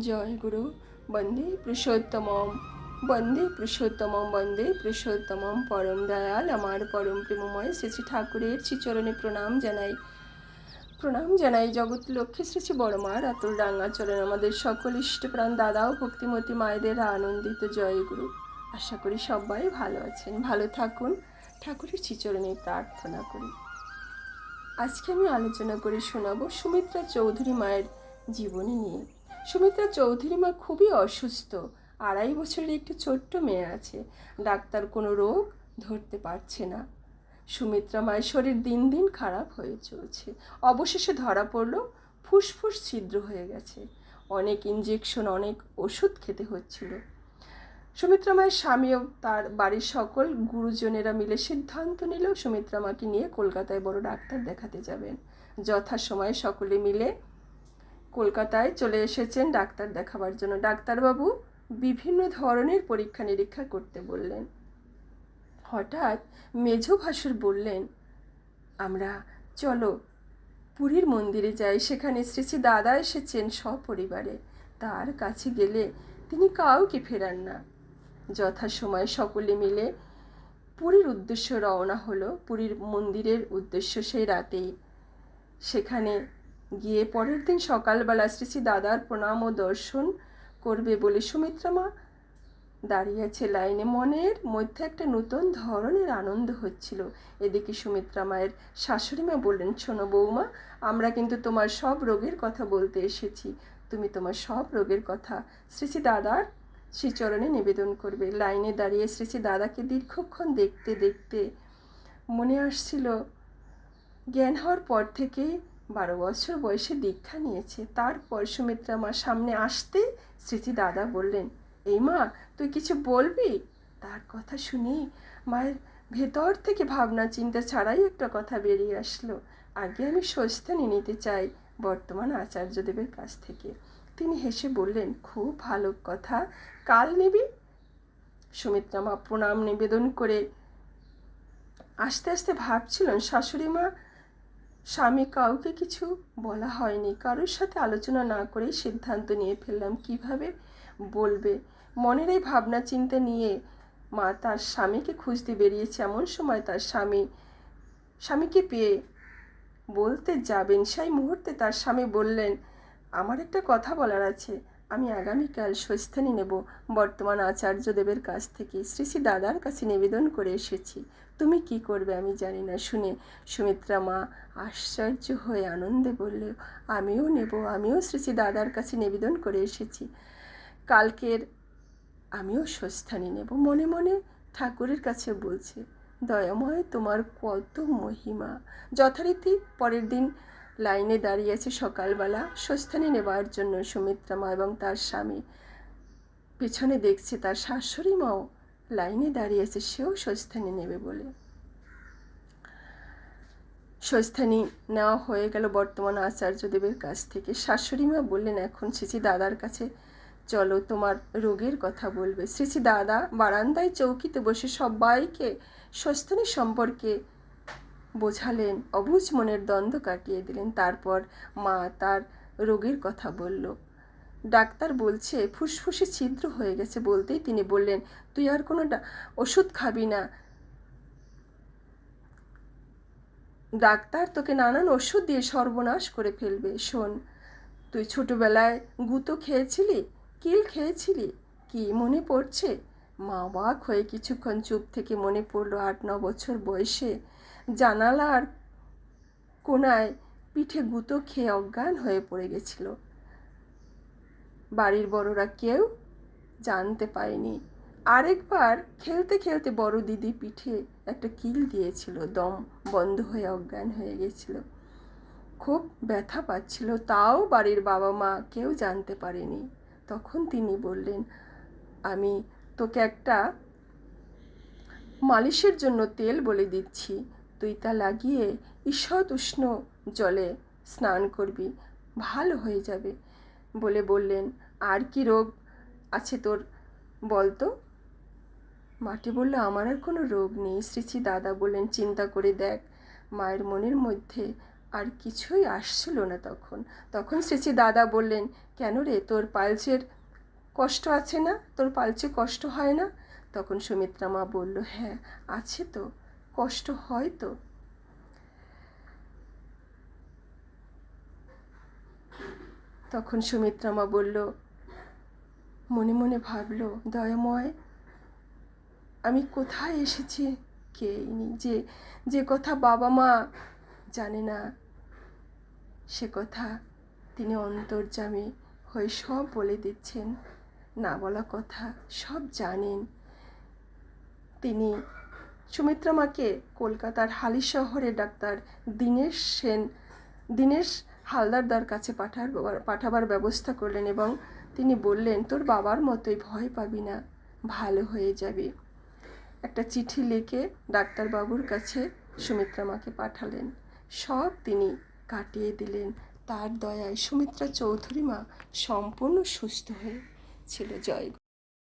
জয় গুরু। বন্দে পুরুষোত্তমম। বন্দে পুরুষোত্তম বন্দে পুরুষোত্তমম। পরম দয়াল আমার পরম প্রেমময় শ্রী শ্রী ঠাকুরের শ্রীচরণে প্রণাম জানাই। প্রণাম জানাই জগৎ লক্ষ্মী শ্রী শ্রী বড়মা রাতুল রাঙ্গা চরণ। আমাদের সকল ইষ্টপ্রাণ দাদা ও ভক্তিমতী মায়েদের আনন্দিত জয় গুরু। আশা করি সবাই ভালো আছেন। ভালো থাকুন। ঠাকুরের শ্রীচরণে প্রার্থনা করি। আজকে আমি আলোচনা করে শোনাব সুমিত্রা চৌধুরী মায়ের জীবনী নিয়ে। সুমিত্রা চৌধুরী মা খুবই অসুস্থ। আড়াই বছরের একটি ছোট্ট মেয়ে আছে। ডাক্তার কোনো রোগ ধরতে পারছে না। সুমিত্রা মায়ের শরীর দিন দিন খারাপ হয়ে চলছে। অবশেষে ধরা পড়ল, ফুসফুস ছিদ্র হয়ে গেছে। অনেক ইঞ্জেকশন অনেক ওষুধ খেতে হচ্ছিল। সুমিত্রা মায়ের স্বামীও তার বাড়ির সকল গুরুজনেরা মিলে সিদ্ধান্ত নিল, সুমিত্রা মাকে নিয়ে কলকাতায় বড় ডাক্তার দেখাতে যাবেন। যথাসময়ে সকলে মিলে কলকাতায় চলে এসেছেন ডাক্তার দেখাবার জন্য। ডাক্তারবাবু বিভিন্ন ধরনের পরীক্ষা নিরীক্ষা করতে বললেন। হঠাৎ মেঝ ভাসুর বললেন, আমরা, চলো, পুরীর মন্দিরে যাই। সেখানে শ্রী শ্রী দাদা এসেছেন সপরিবারে। তার কাছে গেলে তিনি কাউকে ফেরান না। যথাসময়ে সকলে মিলে পুরীর উদ্দেশ্য রওনা হলো। পুরীর মন্দিরের উদ্দেশ্য সেই রাতেই। সেখানে গিয়ে পরের দিন সকালবেলা শ্রী শ্রী দাদার প্রণাম ও দর্শন করবে বলে সুমিত্রা মা দাঁড়িয়ে আছে লাইনে। মনের মধ্যে একটা নতুন ধরনের আনন্দ হচ্ছিল। এদিকে সুমিত্রা মায়ের শাশুড়ি মা বললেন, শোনো বৌমা, আমরা কিন্তু তোমার সব রোগের কথা বলতে এসেছি। তুমি তোমার সব রোগের কথা শ্রী শ্রী দাদার শ্রীচরণে নিবেদন করবে। লাইনে দাঁড়িয়ে শ্রী শ্রী দাদাকে দীর্ঘক্ষণ দেখতে দেখতে মনে আসছিল, জ্ঞান হওয়ার পর থেকেই বারো বছর বয়সে দীক্ষা নিয়েছে। তারপর সুমিত্রা মা সামনে আসতে স্মৃতি দাদা বললেন, এই মা, তুই কিছু বলবি? তার কথা শুনে মায়ের ভেতর থেকে ভাবনা চিন্তা ছাড়াই একটা কথা বেরিয়ে আসলো। আগে আমি স্বস্থানি নিতে চাই বর্তমান আচার্যদেবের কাছ থেকে। তিনি হেসে বললেন, খুব ভালো কথা, কাল নিবি? সুমিত্রা মা প্রণাম নিবেদন করে আস্তে আস্তে ভাবছিলেন, শাশুড়ি মা স্বামী কাউকে কিছু বলা হয়নি। কারোর সাথে আলোচনা না করেই সিদ্ধান্ত নিয়ে ফেললাম। কীভাবে বলবে? মনের এই ভাবনা চিন্তা নিয়ে মা তার স্বামীকে খুঁজতে বেরিয়েছে। এমন সময় তার স্বামী, স্বামীকে পেয়ে বলতে যাবেন। সেই মুহূর্তে তার স্বামী বললেন, আমার একটা কথা বলার আছে। আমি আগামীকাল স্বস্থানি নেব। বর্তমান আচার্যদেবের কাছ থেকে শ্রী শ্রী দাদার কাছে নিবেদন করে এসেছি। তুমি কি করবে আমি জানি না। শুনে সুমিত্রা মা আশ্চর্য হয়ে আনন্দে বললে, আমিও নেব, আমিও শ্রী শ্রী দাদার কাছে নিবেদন করে এসেছি। কালকের আমিও স্বস্থানি নেব। মনে মনে ঠাকুরের কাছে বলছে, দয়াময়, তোমার কত মহিমা। যথারীতি পরের দিন লাইনে দাঁড়িয়ে আছে সকালবেলা। স্বস্থানি নেবার জন্য সুমিত্রা মা এবং তার স্বামী। পেছনে দেখছে তার শাশুড়ি মাও। লাইনে দাঁড়িয়ে আছে, সেও স্বস্থানি নেবে বলে। স্বস্থানি নেওয়া হয়ে গেল বর্তমান আচার্যদেবের কাছ থেকে। শাশুড়ি মা বললেন, এখন শ্রীচি দাদার কাছে চলো, তোমার রোগের কথা বলবে। শ্রীচি দাদা বারান্দায় চৌকিতে বসে সবাইকে স্বস্থানি সম্পর্কে বোঝালেন। অবুঝ মনের দ্বন্দ্ব কাটিয়ে দিলেন। তারপর মা তার রোগের কথা বলল। ডাক্তার বলছে, ফুসফুসে ছিদ্র হয়ে গেছে বলতেই তিনি বললেন, তুই আর কোনো ওষুধ খাবি না। ডাক্তার তোকে নানান ওষুধ দিয়ে সর্বনাশ করে ফেলবে। শোন, তুই ছোটবেলায় গুঁতো খেয়েছিলি? কিল খেয়েছিলি? কি মনে পড়ছে? মা অবাক হয়ে কিছুক্ষণ চুপ থেকে মনে পড়ল আট ন বছর বয়সে। জানালার কোনায় পিঠে গুঁতো খেয়ে অজ্ঞান হয়ে পড়ে গেছিল। বাড়ির বড়রা কেউ জানতে পায়নি আরেকবার খেলতে খেলতে বড় দিদি পিঠে একটা কিল দিয়েছিল। দম বন্ধ হয়ে অজ্ঞান হয়ে গেছিল। খুব ব্যথা পাচ্ছিল। তাও বাড়ির বাবা মা কেউ জানতে পারেনি। তখন তিনি বললেন, আমি তোকে একটা মালিশের জন্য তেল বলে দিচ্ছি। তুই তা লাগিয়ে ঈষৎ উষ্ণ জলে স্নান করবি, ভালো হয়ে যাবে। বলে বললেন, আর কি রোগ আছে তোর, বলতো? মাটি বলল, আমার আর কোনো রোগ নেই। শ্রীচি দাদা বললেন, চিন্তা করে দেখ, মায়ের মনের মধ্যে আর কিছুই আসছিল না তখন। তখন শ্রীচি দাদা বললেন, কেন রে, তোর পালচের কষ্ট আছে না? তোর পালচে কষ্ট হয় না? তখন সুমিত্রা মা বলল হ্যাঁ আছে তো। কষ্ট হয় তো? তখন সুমিত্রা মা বলল, মনে মনে ভাবলো, দয়াময়, আমি কোথায় এসেছি কে যে যে কথা বাবা মা জানে না, সে কথা তিনি অন্তর্যামী হয়ে সব বলে দিচ্ছেন। না বলা কথা, সব জানেন। তিনি সুমিত্রা মাকে কলকাতার হালি শহরে ডাক্তার দীনেশ সেন, দীনেশ হালদারদার কাছে পাঠার পাঠাবার ব্যবস্থা করলেন এবং তিনি বললেন, তোর বাবার মতোই ভয় পাবি না, ভালো হয়ে যাবে। একটা চিঠি লিখে ডাক্তারবাবুর কাছে সুমিত্রা মাকে পাঠালেন। সব তিনি কাটিয়ে দিলেন। তার দয়ায় সুমিত্রা চৌধুরী মা সম্পূর্ণ সুস্থ হয়ে ছিল। জয়।